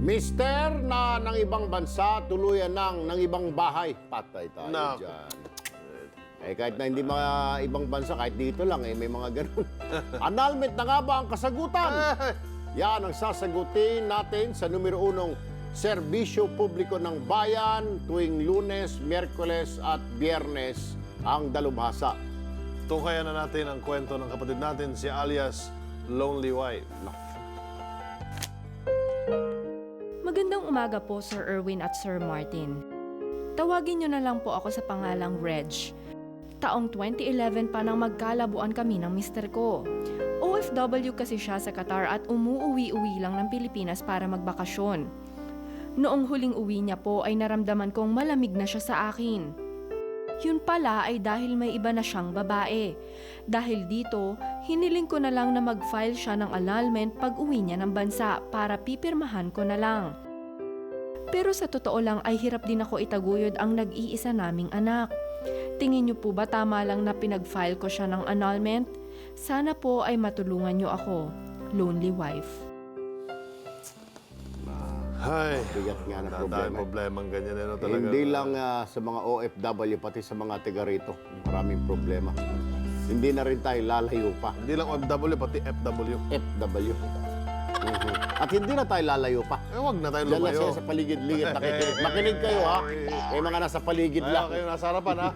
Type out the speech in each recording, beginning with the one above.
Mister na ng ibang bansa, tuluyan ng ng ibang bahay. Patay tayo Nako. dyan. Eh, kahit na hindi mga ibang bansa, kahit dito lang, eh, may mga ganun. Annulment na nga ba ang kasagutan? Yan ang sasagutin natin sa numero unong serbisyo publiko ng bayan tuwing lunes, miyerkules at biyernes ang dalubhasa. Tukayan na natin ang kwento ng kapatid natin, si alias Lonely Wife. Magandang umaga po, Sir Erwin at Sir Martin. Tawagin niyo na lang po ako sa pangalang Reg. Taong 2011 pa nang magkalabuan kami ng mister ko. OFW kasi siya sa Qatar at umuuwi-uwi lang ng Pilipinas para magbakasyon. Noong huling uwi niya po ay naramdaman kong malamig na siya sa akin. Yun pala ay dahil may iba na siyang babae. Dahil dito, hiniling ko na lang na mag-file siya ng annulment pag uwi niya ng bansa para pipirmahan ko na lang. Pero sa totoo lang ay hirap din ako itaguyod ang nag-iisa naming anak. Tingin niyo po ba tama lang na pinag-file ko siya ng annulment? Sana po ay matulungan niyo ako. Lonely wife. Ay, Bigat nga ng dahil problema. problema ang ganyan. Ano, talaga. Hindi lang ah, sa mga OFW, pati sa mga taga rito. Maraming problema. Hindi na rin tayo lalayo pa. Hindi lang OFW, pati FW. FW. Mhm. At hindi na tayo lalayo pa. Eh, wag na tayo Diyan lang lumayo. siya sa paligid-ligid. Nakikinig. Makinig kayo ha. Eh mga nasa paligid Ay, lang. kayo nasa harapan, ha?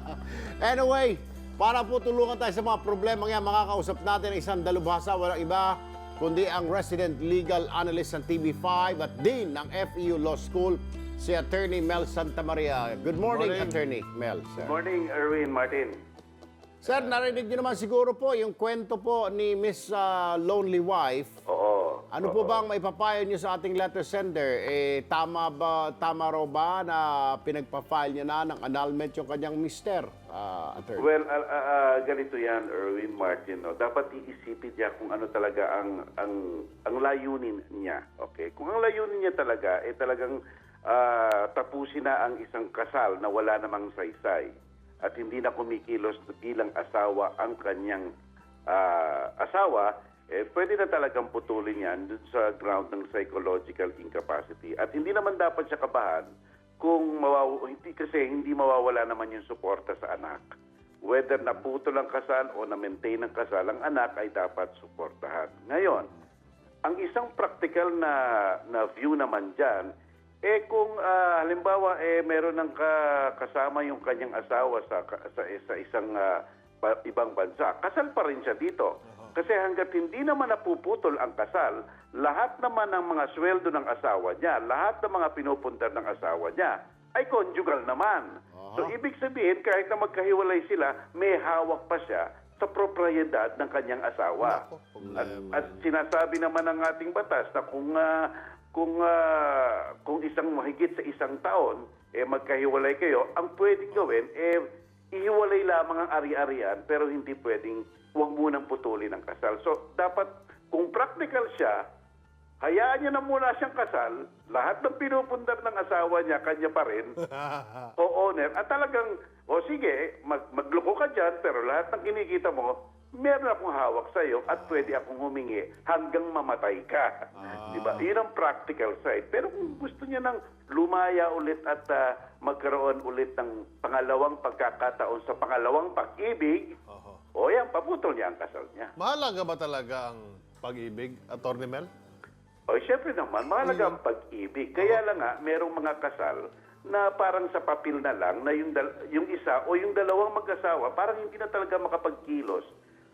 Anyway, para po tulungan tayo sa mga problema yan, makakausap natin ang isang dalubhasa, walang iba, kundi ang resident legal analyst ng TV5 at dean ng FEU Law School, si Attorney Mel Santamaria. Good morning, Morning. Attorney Mel. Sir. Morning, Erwin Martin. Sir, narinig niyo naman siguro po yung kwento po ni Miss ah, Lonely Wife. Oo. Ano po bang maipapayo niyo sa ating letter sender? Eh, tama ba, tama raw ba na pinagpa-file niya na ng annulment yung kanyang mister, ah, attorney? Well, ah, ah, ah, ganito yan, Erwin Martin. No? Dapat iisipin niya kung ano talaga ang, ang, ang layunin niya. Okay? Kung ang layunin niya talaga, eh talagang ah, tapusin na ang isang kasal na wala namang saysay at hindi na kumikilos bilang asawa ang kanyang ah, asawa, eh, pwede na talagang putulin yan dun sa ground ng psychological incapacity. At hindi naman dapat siya kabahan kung mawaw hindi kasi hindi mawawala naman yung suporta sa anak. Whether naputol ang kasal o na-maintain ang kasal, ang anak ay dapat suportahan. Ngayon, ang isang practical na na view naman diyan eh kung ah, halimbawa eh meron ng ka- kasama yung kanyang asawa sa sa, sa isang ba- ibang bansa, kasal pa rin siya dito. Kasi hangga't hindi naman napuputol ang kasal, lahat naman ng mga sweldo ng asawa niya, lahat ng mga pinupunta ng asawa niya, ay conjugal naman. So ibig sabihin, kahit na magkahiwalay sila, may hawak pa siya sa propriedad ng kanyang asawa. At, at sinasabi naman ng ating batas na kung ah, kung ah, kung isang mahigit sa isang taon eh magkahiwalay kayo, ang pwedeng gawin eh ihiwalay lamang ang ari-arian pero hindi pwedeng huwag munang putulin ang kasal. So dapat kung practical siya, hayaan niya na muna siyang kasal, lahat ng pinupundar ng asawa niya kanya pa rin. O owner. At talagang o sige, mag magloko ka dyan pero lahat ng kinikita mo meron akong hawak sa iyo at pwede akong humingi hanggang mamatay ka. Di ba? Yun ang practical side. Pero kung gusto niya nang lumaya ulit at ah, magkaroon ulit ng pangalawang pagkakataon sa pangalawang pag-ibig, o yan, paputol niya ang kasal niya. Mahalaga ba talaga ang pag-ibig, Attorney Mel? O syempre naman, mahalaga ang pag-ibig. Kaya lang nga, merong mga kasal na parang sa papel na lang na yung, yung isa o yung dalawang mag-asawa parang hindi na talaga makapagkilos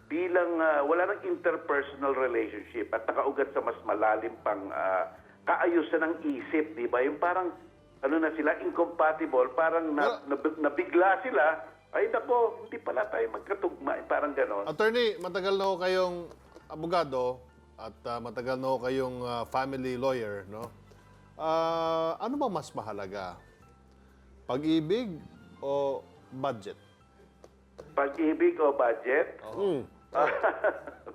bilang ah, wala nang interpersonal relationship at nakaugat sa mas malalim pang ah, kaayusan ng isip, di ba? Yung parang ano na sila, incompatible, parang na, nab- nabigla sila, ay nako, hindi pala tayo magkatugma, eh, parang ganon. Attorney, matagal na ho kayong abogado at ah, matagal na ho kayong ah, family lawyer, no? Ah, ano ba mas mahalaga? Pag-ibig o budget? Pag-ibig o budget?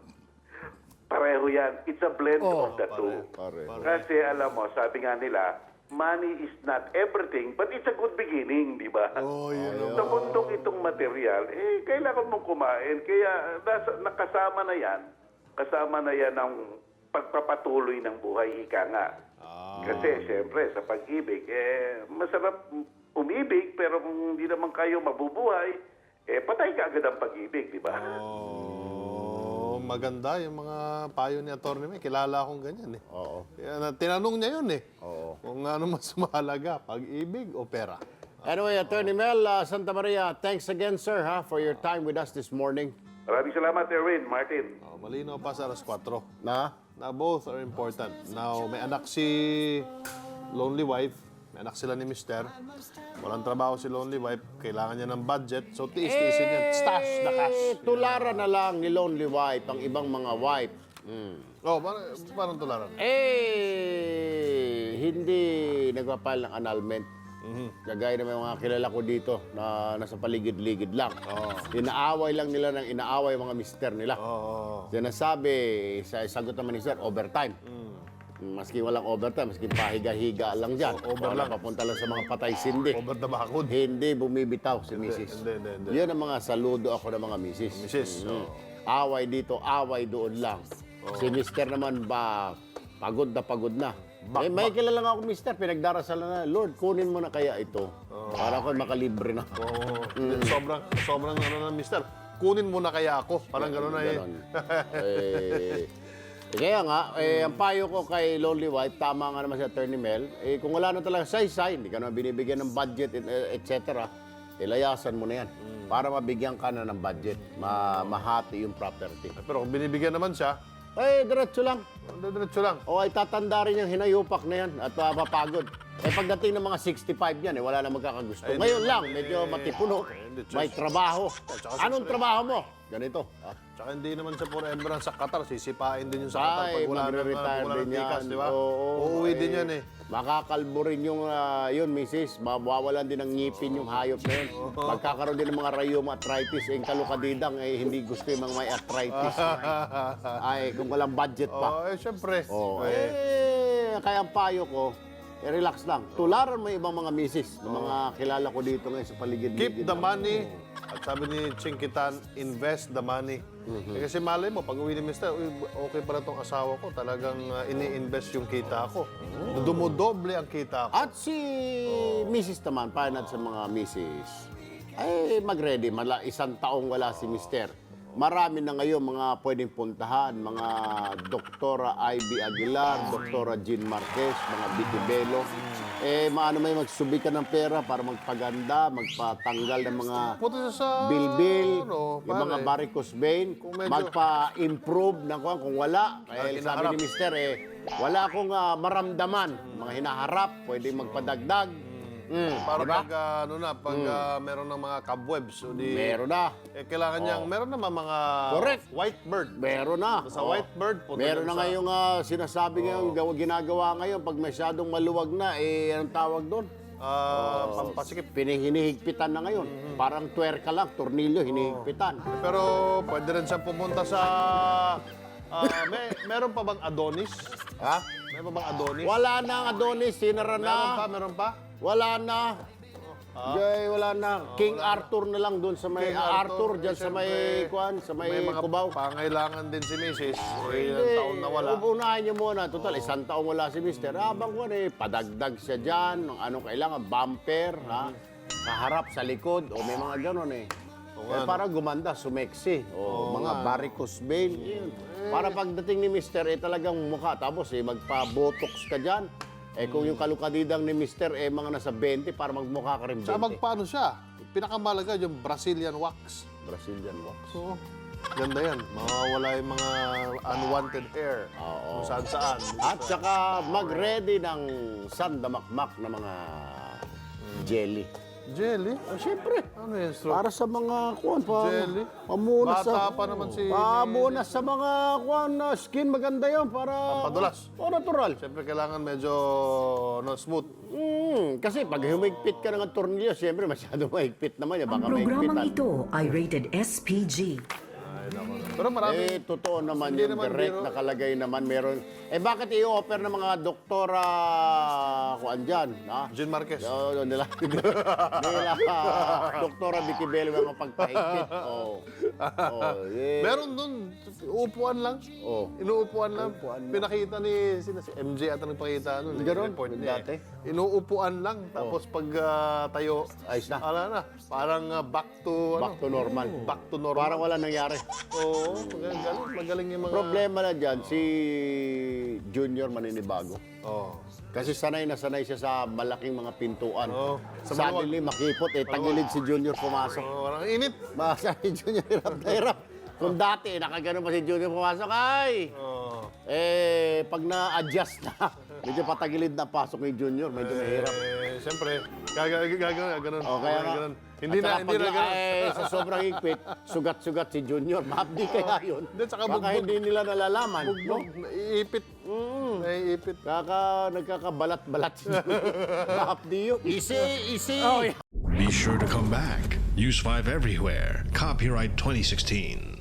Pareho yan. It's a blend of the two. Pare. Kasi alam mo, sabi nga nila, money is not everything, but it's a good beginning, di ba? Oh, yun. Sa mundong itong material, eh, kailangan mong kumain. Kaya nasa, nakasama na yan, kasama na yan ang pagpapatuloy ng buhay, ika nga. Kasi, siyempre, sa pag-ibig, eh, masarap umibig, pero kung hindi naman kayo mabubuhay, eh, patay ka agad ang pag-ibig, di ba? Oh, maganda yung mga payo ni Atty. May. Kilala akong ganyan eh. Oo. Kaya na, tinanong niya yun eh. Oo. Kung ano mas mahalaga, pag-ibig o pera. Anyway, Attorney Mel uh, Santa Maria, thanks again, sir, ha, for your time with us this morning. Maraming salamat, Erwin, Martin. Oh, malinaw pa sa alas 4. Na? Na both are important. Now, may anak si lonely wife. May anak sila ni Mister. Walang trabaho si lonely wife. Kailangan niya ng budget. So, tiis-tiisin yan. Stash the cash. Eh, tularan na lang ni Lonely Wife ang ibang mga wife. Mm. Oh, parang, parang tularan. Eh, hindi nagpapal ng annulment. Kagaya ng mga kilala ko dito na nasa paligid-ligid lang. Inaaway lang nila ng inaaway mga mister nila. Oo. Sinasabi, sa sagot naman ni sir, overtime. Maski walang overtime, maski pahiga-higa lang dyan. O- over lang. papunta lang sa mga patay sindi. Over the bakod. Hindi bumibitaw si misis. hindi, hindi, hindi. Yun ang mga saludo ako ng mga misis. Misis, Mm. oo. Away dito, away doon lang. Si mister naman ba, pagod na pagod na. eh, may kilala nga ako, mister, pinagdarasal na, Lord, kunin mo na kaya ito. Para ako makalibre na. Oo. Sobrang, sobrang ano na, Mister. Kunin mo na kaya ako. Parang gano'n na eh. Ganon. eh, kaya nga, eh, ang payo ko kay Lonely White, tama nga naman si Attorney Mel, eh, kung wala na talaga saysay, hindi ka na binibigyan ng budget, eh, et ilayasan mo na yan. Para mabigyan ka na ng budget, ma mahati yung property. Pero kung binibigyan naman siya, Eh, diretso lang. Diretso lang. O ay tatanda rin yung hinayupak na yan at uh, mapagod. Eh pagdating ng mga 65 yan, eh, wala na magkakagusto. Ay, Ngayon lang, medyo matipuno. hindi, May trabaho. Anong trabaho mo? Ganito. ah. Tsaka hindi naman siya forever sa Qatar. Sisipain din yung sa Qatar pag wala na magre-retire wala din yan. di ba? Oo, Uuwi eh, din yan eh. Makakalbo rin yung, ah, yun, misis. Mawawalan din ng ngipin yung hayop na yun. Magkakaroon din ng mga rheuma arthritis. Eh, yung kalukadidang, eh, hindi gusto yung mga may arthritis. Ay, kung walang budget pa. Oh, eh, syempre. Oh, eh, kaya ang payo ko, eh, relax lang. Tularan mo yung ibang mga misis, ng mga kilala ko dito ngayon sa paligid-ligid. Keep the money. At sabi ni Chinkitan, invest the money. Mm-hmm. Eh, kasi malay mo, pag uwi ni Mister, "Uy, okay pala tong asawa ko. Talagang uh, ini-invest yung kita ko. Dumodoble ang kita ko. At si misis naman, paano natin sa mga misis, ay mag-ready. Mala, isang taong wala si mister. Marami na ngayon mga pwedeng puntahan, mga Doktora Ivy Aguilar, Doktora Jean Marquez, mga Vicky Belo. Eh, maano may magsubi ka ng pera para magpaganda, magpatanggal ng mga sa... bilbil, ano, yung mga pare. varicose vein, Kung medyo- magpa-improve ng kung, kung wala. Eh, sabi ni Mister, eh, wala akong ah, maramdaman. Mga hinaharap, pwede magpadagdag. Mm, Para diba? pag, ah, ano na, pag ah, meron ng mga cobwebs, o di, Meron na. eh, kailangan niyang, meron naman mga Correct. white bird. Meron na. Sa white bird, punta Meron dun na sa- ngayong ah, sinasabi ngayon, gawa- ginagawa ngayon, pag masyadong maluwag na, eh, anong tawag doon? Ah, pampasikip. Pinihiniigpitan na ngayon. Parang twerka lang, tornilyo, hinihigpitan. Pero pwede rin siya pumunta sa... ah, may, meron pa bang Adonis? Ha? Meron pa bang Adonis? Wala na ang Adonis, sinara na. Meron pa, meron pa? Wala na. Jay, wala na. King Arthur na lang doon sa may King Arthur, eh, diyan sa may kwan, sa may, May mga Cubao. pangailangan din si Mrs. Eh, ilang Hindi, taon na wala. Unahin niyo muna. Total, isang taong wala si Mister. Habang ko eh, padagdag siya dyan, ng anong kailangan, bumper, ha? Kaharap, sa likod, o may mga ganon eh. eh para gumanda, sumeksi. O mga varicose vein. Yun. Para pagdating ni Mister, eh talagang mukha. Tapos eh, magpa-botox ka dyan. Eh kung yung kalukadidang ni Mister, eh mga nasa 20, para magmukha ka rin 20. Sa magpaano siya? Pinakamalaga yung Brazilian wax. Brazilian wax. So, ganda yan. Mawawala yung mga unwanted hair. Oo. Kung saan saan. At saka mag-ready ng sandamakmak na mga jelly. Jelly? Oh, siyempre. Ano yan, Stro? Para sa mga kuwan pa. Jelly? Pamunas Bata sa, pa naman si- Pamunas sa mga kuwan na skin maganda yan para... Pampadulas. O natural. Siyempre, kailangan medyo no, smooth. Mm, kasi pag humigpit ka ng tornilyo, siyempre masyado mahigpit naman yan. Ang Baka programang mahigpitan. ito ay rated SPG. Ay, nako. Pero marami. Eh, totoo naman Hindi yung naman direct biro. nakalagay naman meron. Eh, bakit i-offer ng mga doktora kuan dyan? Ha? Jean Marquez. Oo, oh, nila, nila doktora Vicky Bell yung mga pagpahigpit. Oo. Oh. eh. Meron dun, upuan lang. Oh. Inuupuan lang. Upuan lang. Pinakita ni sina, si MJ ata nagpakita nun. eh, Ganon, report niya. dati. eh. Inuupuan lang. Tapos pag ah, tayo, Ayos na. ala na, parang ah, back to, Back to normal. Back to normal. Parang wala nangyari. Oo, magaling, magaling yung mga... Problema na dyan, si Junior maninibago. Oo. Kasi sanay na sanay siya sa malaking mga pintuan. Oo. Sa Suddenly makipot, eh, tagilid si Junior pumasok. Oo, parang init. Baka si Junior hirap na hirap. Kung dati, nakaganon pa si Junior pumasok, ay! Oo. Eh, pag na-adjust na, medyo patagilid na pasok ni Junior, medyo mahirap. Eh, siyempre, gagawin, gagawin, gagawin. O kaya nga, Hindi at na, saka hindi na ganun. eh, sa sobrang higpit, sugat-sugat si Junior. Mahapdi kaya yun. Hindi, tsaka Baka bugbog. hindi nila nalalaman. No? Bugbog, naiipit. Mm. Naiipit. Kaka, nagkakabalat-balat si Junior. Mahapdi yun. Easy, easy. Be sure to come back. Use 5 everywhere. Copyright 2016.